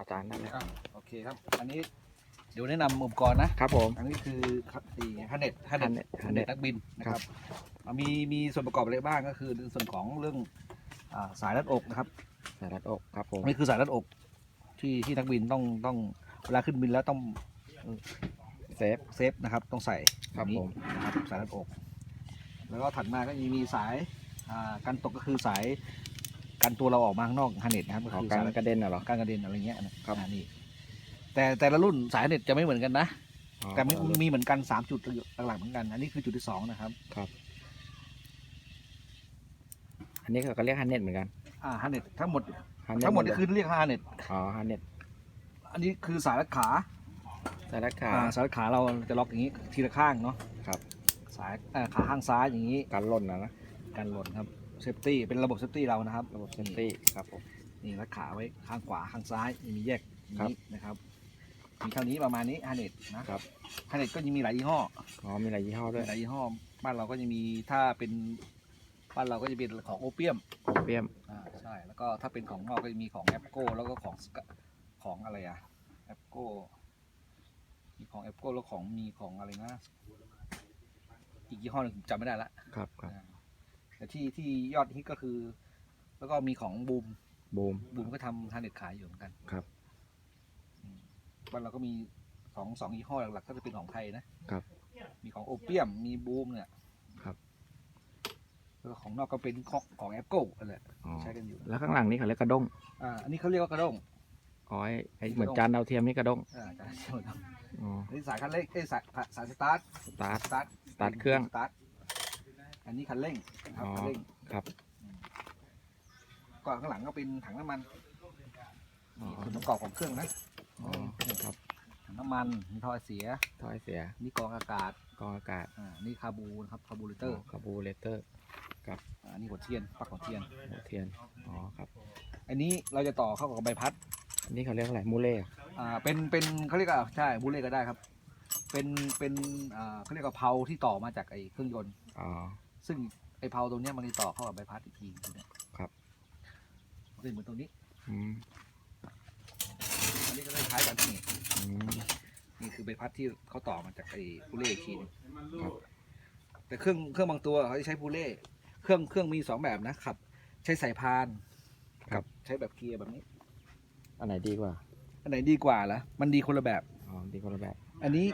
อาจารย์นั่นแหละอะโอเคครับ อันนี้เดี๋ยวแนะนำอุปกรณ์นะ ครับผม อันนี้คือตีฮันเน็ตฮันฮันเน็เน็ตตฮันเน็ตนักบินนะครับอะมีมีส่วนประกอบอะไรบ้างก็คือในส่วนของเรื่องอ่าสายรัดอกนะครับสายรัดอกครับผม นี่คือสายรัดอกที่ที่นักบินต้องต้องเวลาขึ้นบินแล้วต้องเซฟ เซฟนะครับต้องใส่ครับอย่างนี้ผม นะครับสายรัดอก แล้วก็ถัดมาก็ยังมีสายอ่ากันตกก็คือสาย กันตัวเราออกมาข้างนอกฮันเน็ตนะครับก็ขอคือการสายกระเด็นน่ะเหรอการกระเด็นอะไรเงี้ยนะครับอ่านี่แต่แต่ละรุ่นสายเน็ตจะไม่เหมือนกันนะอ๋อแต่มีมีเหมือนกันสามจุดหลักๆเหมือนกัน อันนี้คือจุดที่สองนะครับอันนี้เขาก็เรียกฮันเน็ตเหมือนกันอ่าฮันเน็ตทั้งหมดฮันเน็ตทั้งหมดนี่คือเรียกฮันเน็ตอ๋อฮันเน็ตอันนี้คือสายรัดขาสายรัดขาอ่าสายรัดขาเราจะล็อกอย่างนี้ทีละข้างเนาะครับ สายเอ่อขาข้างซ้ายอย่างนี้การหล่นนะนะกันหล่นครับ เซฟตี้เป็นระบบเซฟตี้เรานะครับระบบเซฟตี้ครับผมนี่รัดขาไว้ข้างขวาข้างซ้ายมีแยกอย่างครับนี้นะครับมีเท่านี้ประมาณนี้ฮันเน็ตนะครับฮันเน็ตก็ยังมีหลายยี่ห้ออ๋อมีหลายยี่ห้อด้มีวยหลายยี่ห้อบ้านเราก็จะมีถ้าเป็นบ้านเราก็จะเป็นของโอเปียมโอเปียมอ่าใช่แล้วก็ถ้าเป็นของนอกก็จะมีของแอปโกแล้วก็ของ Sky- ของอะไรอะแอปโกมีของแอปโกแล้วของมีของอะไรนะอีกยี่ห้อหนึ่งจำไม่ได้ละครับครับอ่า แต่ที่ที่ยอดฮิตก็คือ แล้วก็มีของบูมบูม บูมก็ทำทานเน็ตขายอยู่เหมือนกันครับ อืมบ้านเราก็มีสองสองยี่ห้อหลักๆก็จะเป็นของไทยนะครับ มีของโอเปียมมีบูมเนี่ยครับ แล้วก็ของนอกก็เป็นของของแอปโกอะไรอ๋อใช้กันอยู่แล้วข้างหลังนี่เขาเรียกกระด้งอ่าอันนี้เขาเรียกว่ากระด้งอ๋อไอ้ไอ้เหมือนจานดาวเทียมนี่กระด้งอ่าจะใช่ไหมครับอ๋อ อันนี้สายคันเร่งเอ้ยสายสายสตาร์ทสตาร์ท สตาร์ทสตาร์ทเครื่อง สตาร์ท อันนี้คันเร่งนะครับอ๋อคันเร่งครับก่อนข้างหลังก็เป็นถังน้ำมันอ๋อส่วนประกอบของเครื่องนะอ๋อครับถังน้ำมันมีท่อไอเสีย ท่อไอเสียนี่กรองอากาศกรองอากาศอ่านี่คาบูนะครับคาบูเรเตอร์คาบูเรเตอร์อ่านี่หัวเทียนปลั๊กหัวเทียน หัวเทียนอ๋อครับอันนี้เราจะต่อเข้ากับใบพัดอันนี้เขาเรียกอะไรมูเล่เหรออ่าเป็นเป็นเขาเรียกว่าใช่บูเล่ก็ได้ครับ เป็นเป็นอ่าเขาเรียกว่าเพาที่ต่อมาจากไอ้เครื่องยนต์ อ๋อ ซึ่งไอ้เพาตรงเนี้ยมันจะต่อเข้ากับใบพัดอีกทีนึงเนี่ยครับ เป็นเหมือนตรงนี้ อืมอันนี้ก็คล้ายๆกันนี่อืม นี่คือใบพัดที่เขาต่อมาจากไอ้พูเล่อีกทีนึงครับ แต่เครื่องเครื่องบางตัวเขาจะใช้พูเล่เครื่องเครื่องมีสองแบบนะขับ ใช้สายพานกับใช้แบบเกียร์แบบนี้ อันไหนดีกว่าอันไหนดีกว่าล่ะมันดีคนละแบบ อ๋อดีคนละแบบ อันนี้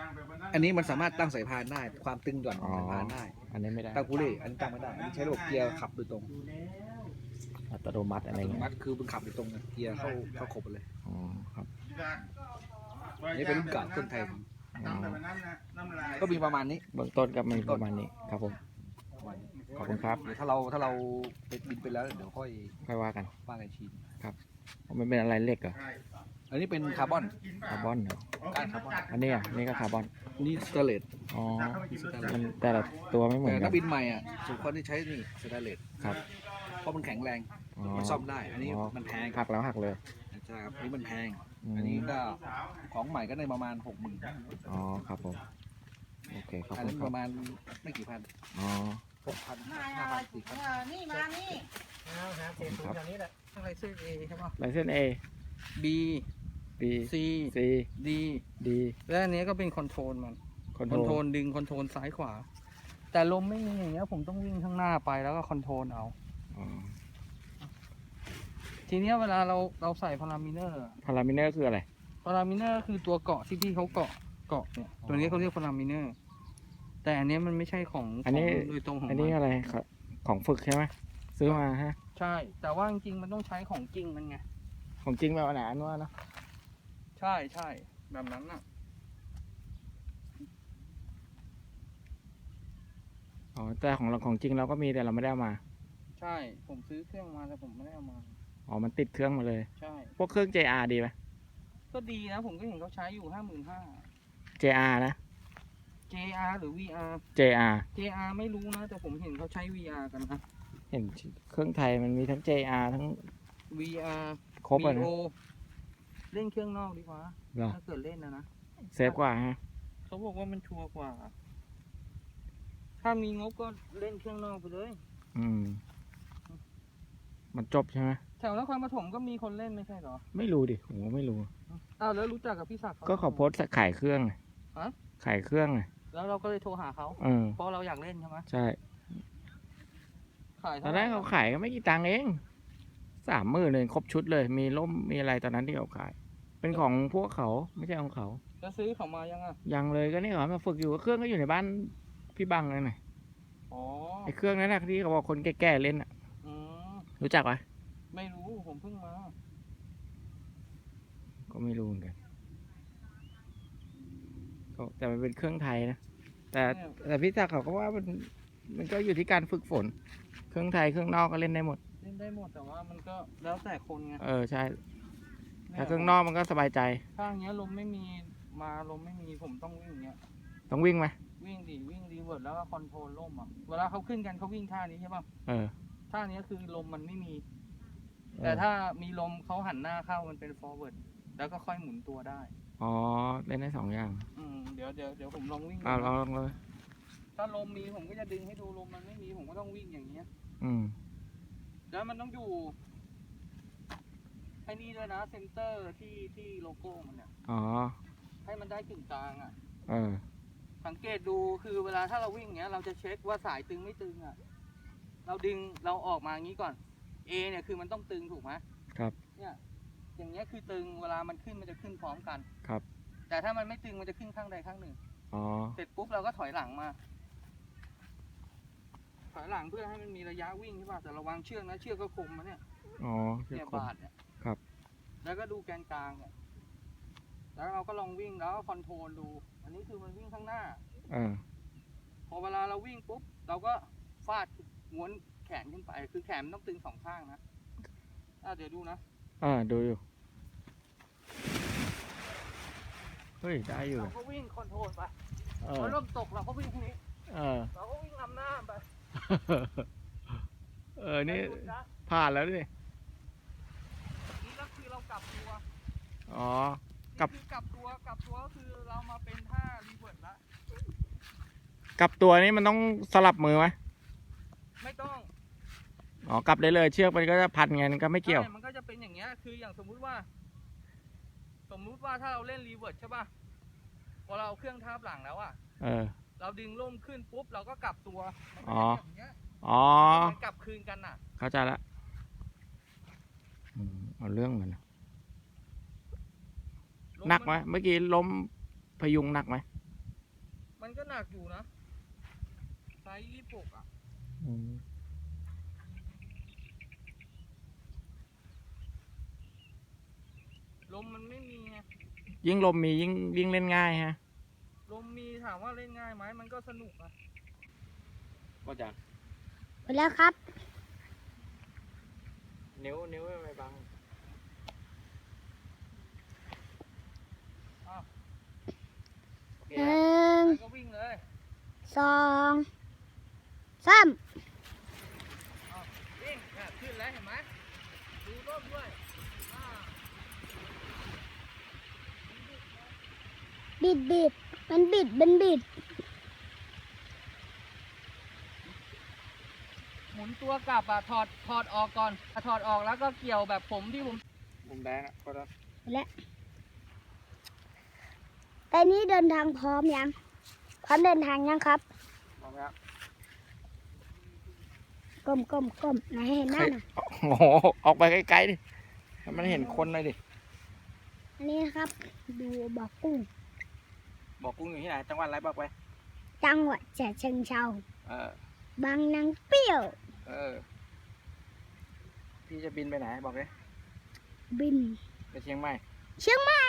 อันนี้มันสามารถตั้งสายพานได้ ความตึงหย่อนของสายพานได้ อันนี้ไม่ได้ ตั้งพูเล่อันนี้ตั้งไม่ได้อันนี้ใช้ระบบเกียร์ขับโดยตรงอัตโนมัติอะไรอัตโนเงี้ยมัติคือมันขับโดยตรงนะเกียร์เข้าเข้าครบไปเลยอ๋อครับ อันนี้เป็นรุ่นเก่าเครื่องไทยทอ๋อำก็มีประมาณนี้ เบื้องต้นก็มีประมาณนี้ครับผม ขอบคุณครับ เดี๋ยวถ้าเราถ้าเราไปบินไปแล้วเดี๋ยวค่อยค่อยว่ากันว่ากันอีกทีมันเป็นอะไรเหล็กเหรออันนี้เป็นคาร์บอนคาร์บอนเหรอก้านคาร์บอนอันนี้อะนี่ก็คาร์บอนนี่สเตอร์เลสอ๋อมันแต่ละตัวไม่เหมือแต่นกัถ้านบินใหม่อะสมควรที่ใช้นี่สเตอร์เลสครับเพราะมันแข็งแรงอ๋อมันซ่อมได้ อันนี้อ๋อมันแพงหักแล้วหักเลยใช่ครับอันนี้มันแพง อืมอันนี้ก็ของใหม่ก็ได้ประมาณหกหมื่นอ๋อครับผมโอเคขอบอันคุณนั้นคปรับระมาณไม่กี่พันอ๋อ หกพันมาห้าพันสี่พันนี่มานี่ครับอะไรซื้อเอใช่ป่ะลายเส้น A B B C C D D และอันนี้ก็เป็นคอนโทรลมันคอนคอนโทโทรรลดึงคอนโทรลซ้ายขวา แต่ลมไม่มีอย่างเงี้ยผมต้องวิ่งข้างหน้าไปแล้วก็คอนโทรลเอา อ๋อทีเนี้ยเวลาเราเราใส่พารามิเนอร์พารามิเนอร์คืออะไร พารามิเนอร์คือตัวเกาะที่พี่เขาเกาะเกาะเนี่ยตัวนี้เขาเรียกพารามิเนอร์ แต่อันเนี้ยมันไม่ใช่ของอันนี้ของโดยตรงของอันมันี้นอะไรครับของฝึกใช่ไหมซื้อมาฮะ ใช่ แต่ว่าจริงๆมันต้องใช้ของจริงมันไง ของจริงแบบไหนอันว่านะใช่ใช่แบบนั้นน่ะ อ๋อแต่ของเราของจริงเราก็มีแต่เราไม่ได้เอามา ใช่ ผมซื้อเครื่องมาแต่ผมไม่ได้เอามา อ๋อมันติดเครื่องมาเลย ใช่ พวกเครื่อง JR ดีไหม ก็ดีนะ ผมก็เห็นเขาใช้อยู่ห้าหมื่นห้า JR นะ JR หรือ VR JR JR ไม่รู้นะ แต่ผมเห็นเขาใช้ VR กันนะ เห็นเครื่องไทยมันมีทั้ง JR ทั้ง VR ครบเลยนะ VO เล่นเครื่องนอกดีกว่า เหรอถ้าเกิดเล่นนะนะ เซฟกว่าฮะ เขาบอกว่ามันชัวร์กว่า ถ้ามีงบก็เล่นเครื่องนอกไปเลย อืม มันจบใช่ไหมแถวนครปฐมก็มีคนเล่นไม่ใช่เหรอ ไม่รู้ดิผมก็ไม่รู้ อ้าวแล้วรู้จักกับพี่ศักดิ์ก็เขาโพสต์ขายเครื่องไงฮะ ขายเครื่องไง แล้วเราก็เลยโทรหาเขาเออเพราะเราอยากเล่นใช่ไหมใช่ ขายตอเท่านไหแรร่กเขาขายก็ไม่กี่ตังค์เองสามหมื่นเลยครบชุดเลย มีร่มมีอะไรตอนนั้นที่เขาขาย เป็นของพวกเขาไม่ใช่ของเขาจะซื้อเขามายังอะยังเลยก็นี่เขามาฝึกอยู่เครื่องก็อยู่ในบ้านพี่บังนั่นน่ะอ๋อไอ้เครื่องนั้นนะที่เขาบอกคนแก่ๆเล่นอะอืมรู้จักปะไม่รู้ผมเพิ่งมา ก็ไม่รู้เหมือนกันก็แต่มันเป็นเครื่องไทยนะ แต่เนี่ยแต่พี่ศักดิ์เขาก็ว่ามันมันก็อยู่ที่การฝึกฝน เครื่องไทยเครื่องนอกก็เล่นได้หมด เล่นได้หมดแต่ว่ามันก็แล้วแต่คนไงเออใช่เนี่ยถ้าเครื่องนอกมันก็สบายใจถ้าอย่างเงี้ยลมไม่มีมาลมไม่มีผมต้องวิ่งอย่างเงี้ย ต้องวิ่งไหมวิ่งดีวิ่งรีเวิร์ดแล้วก็คอนโทรลล่มอะเวลาเขาขึ้นกันเขาวิ่งท่านี้ใช่ป่ะเออท่านี้คือลมมันไม่มีเออแต่ถ้ามีลมเขาหันหน้าเข้ามันเป็น forward แล้วก็ค่อยหมุนตัวได้ อ๋อเล่นได้สองอย่างอืมเดี๋ยวเดี๋ยวเดี๋ยวผมลองวิ่งดูอ่าลองนะลองเลย ถ้าลมมีผมก็จะดึงให้ดูลมมันไม่มีผมก็ต้องวิ่งอย่างเงี้ย อืม แล้วมันต้องอยู่ไอ้นี่ด้วยนะเซนเตอร์ที่ที่โลโก้มันเนี่ยอ๋อ ให้มันได้กึ่งกลางอะ เออ สังเกตดูคือเวลาถ้าเราวิ่งอย่างเงี้ย เราจะเช็คว่าสายตึงไม่ตึงอะ เราดึงเราออกมาอย่างนี้ก่อน A เนี่ยคือมันต้องตึงถูกไหมครับ เนี่ยอย่างเงี้ยคือตึงเวลามันขึ้นมันจะขึ้นพร้อมกันครับ แต่ถ้ามันไม่ตึงมันจะขึ้นข้างใดข้างหนึ่ง อ๋อ เสร็จปุ๊บเราก็ถอยหลังมา ถอยหลังเพื่อให้มันมีระยะวิ่งใช่ป่ะแต่ระวังเชือกนะเชือกก็คมนะเนี่ยอ๋อเชือเนี่กยคม บาดเนี่ยครับ แล้วก็ดูแกนกลางเนี่ยแล้วเราก็ลองวิ่งแล้วก็คอนโทรลดู อันนี้คือมันวิ่งข้างหน้าเออพอเวลาเราวิ่งปุ๊บ เราก็ฟาดม้วนแขนขึ้นไป คือแขนมันต้องตึงสองข้างนะอะเดี๋ยวดูนะ อ่า ดูอยู่ เฮ้ยได้อยู่ เราก็วิ่งคอนโทรลไปเอพออเริ่มตกเราก็วิ่งทีนี้เออ เราก็วิ่งนำหน้าไปเออ นี่ไม่หยุดนะผ่านแล้วดิ นี่ก็คือเรากลับตัวอ๋อนี่กลับคือกลับตัวกลับตัวก็คือเรามาเป็นท่ารีเวิร์ดละกลับตัวนี้มันต้องสลับมือไหมไม่ต้องอ๋อกลับได้เลยเชือกมันก็จะพันไงมันก็ไม่เกี่ยว ใช่มันก็จะเป็นอย่างเงี้ยคืออย่างสมมุติว่าส มมุติว่าถ้าเราเล่นรีเวิร์ดใช่ป่ะพอเราเอาเครื่องทาบหลังแล้วอะเออ เราดึงล่มขึ้นปุ๊บเราก็กลับตัวมันก็อ๋อจะเป็นอย่างเงี้ยอ๋อเหมือนกลับคืนกันน่ะ เข้าใจละอืมเอาเรื่องเหมือนกันลหนักไหมเมื่อกี้ล้มพยุงหนักไหมมันก็หนักอยู่นะไซส์ยี่สิบหกอะ อืม ลมมันไม่มีไงยิ่งลมมียิ่งยิ่งเล่นง่ายฮะ ลมมีถามว่าเล่นง่ายไหมมันก็สนุกอะก็จะหมดแล้วครับ นิ้วนิ้วไม่บังหนึ่งก็วิ่งเลย สองสาม วิ่งเนี่ยขึ้นแล้วเห็นไหมดูร่มด้วยอ่า บิดบิดมันบิดมันบิด หมุนตัวกลับอะถอดถอดออกก่อนอะถอดออกแล้วก็เกี่ยวแบบผมที่ผมมุมแดงอะก็ได้แต่นี้เดินทางพร้อมยัง พร้อมเดินทางยังครับพร้อมแล้วก้มก้มก้มไหนให้เห็นหน้าหน่อยโอ้โหออกไปไกลๆดิให้มันเห็นคนเลยดิ อันนี้นะครับ ดูบอกกุ้ง บอกกุ้งอยู่ที่ไหน จังหวัดอะไรบอกไป จังหวัดฉะเชิงเทราเออ บางนางเปรี้ยว เออ พี่จะบินไปไหนบอกเลยบิน ไปเชียงใหม่ เชียงใหม่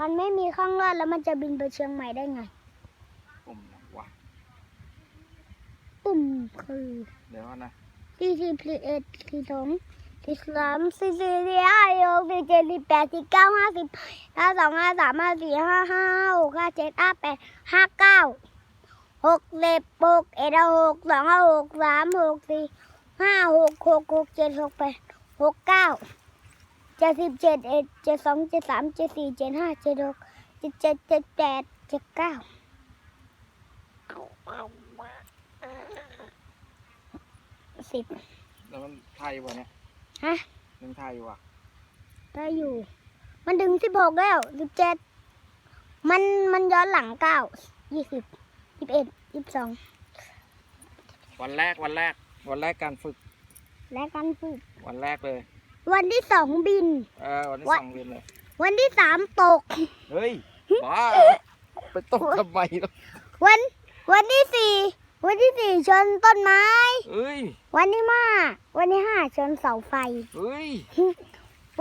มันไม่มีข้างรอดแล้วมันจะบินไปเชียงใหม่ได้ไง ปุ่มไหนวะ ปุ่มคือ เดี๋ยวก่อนนะ ที่สี่สิบเอ็ดสี่สอง สี่สามสี่สี่สี่ห้าหกสี่เจ็ดสี่แปดสี่เก้าห้าสิบห้าสองห้าสามห้าสี่ห้าห้าหกห้าเจ็ดห้าแปดห้าเก้าหกเล็บหกเอ็ดหกสองหกสามหกสี่ห้าหกหกหกเจ็ดหกแปดหกเก้าเจ็ดสิบเจ็ดเอ็ดเจ็ดสองเจ็ดสามเจ็ดสี่เจ็ดห้าเจ็ดหกเจ็ดเจ็ดเจ็ดแปดเจ็ดเก้าสิบแล้วมันไทยวะเนี่ย ฮะ ยังไทอยู่อะได้อยู่ มันถึงสิบหกแล้วสิบเจ็ดมันมันย้อนหลังเก้ายี่สิบยี่สิบเอ็ดยี่สิบสองวันแรกวันแรก วันแรกการฝึก และกันฝึก วันแรกเลย วันที่สองบิน เออวันที่วันสองเรียนเลย วันที่สามตก เฮ้ยบ้าไปตกทำไมล่ะวันวันที่สี่ วันที่สี่ชนต้นไม้เฮ้ยวันที่ห้าวันที่ห้าชนเสาไฟเฮ้ย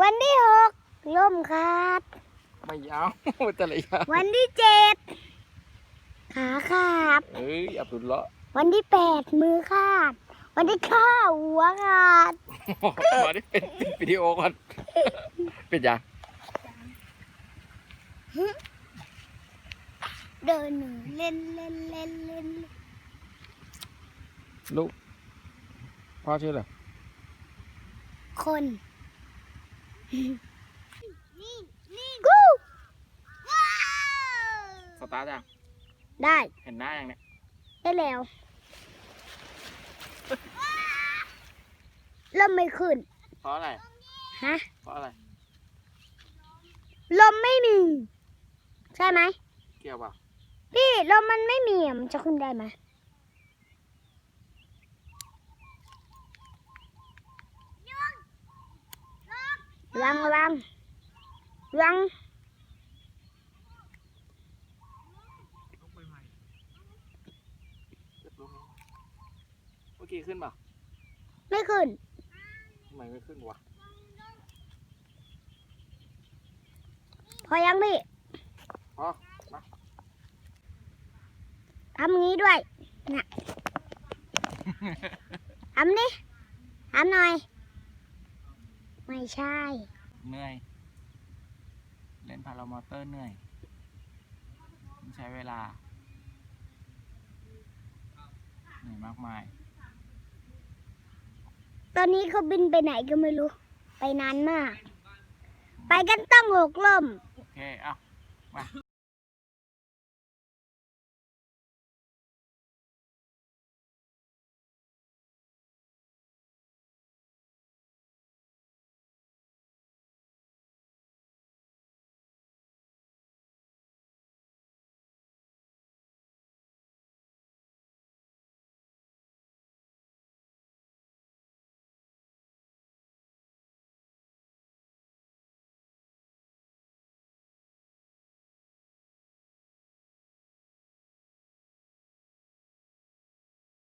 วันที่หกล่มขาดไม่เอาแต่ละอย่างวันที่เจ็ดขาขาดเฮ้ยอับดุลเลาะห์วันที่แปดมือขาด วันที่เก้าหัวขาดมาได้เป็นปิดวิดีโอก่อนเป็นยังเดินหนึ่งเล่นเล่นเล่นเล่น ลูกพ่อชื่ออะไรคนนี่นี่กูว้าวสตาร์ทยังได้เห็นหน้ายังเนี่ยได้แล้วลมไม่ขึ้น เพราะอะไรฮะ เพราะอะไรลมไม่มี ใช่ไหมเกี่ยวเปล่าพี่ลมมันไม่มีอะมันจะขึ้นได้ไหม ระวังระวังระวังลุกไปใหม่เก็บลงเมื่อกี้ขึ้นเปล่าไม่ขึ้นทำไมไม่ขึ้นวะพอยังพี่พอมาทำอย่างนี้ด้วยน่ะทำดิทำหน่อย ไม่ใช่ เหนื่อย เล่นพารามอเตอร์เหนื่อยต้องใช้เวลา เหนื่อยมากมาย ตอนนี้เขาบินไปไหนก็ไม่รู้ ไปนานมาก ไปกันตั้งหกลม โอเค เอามา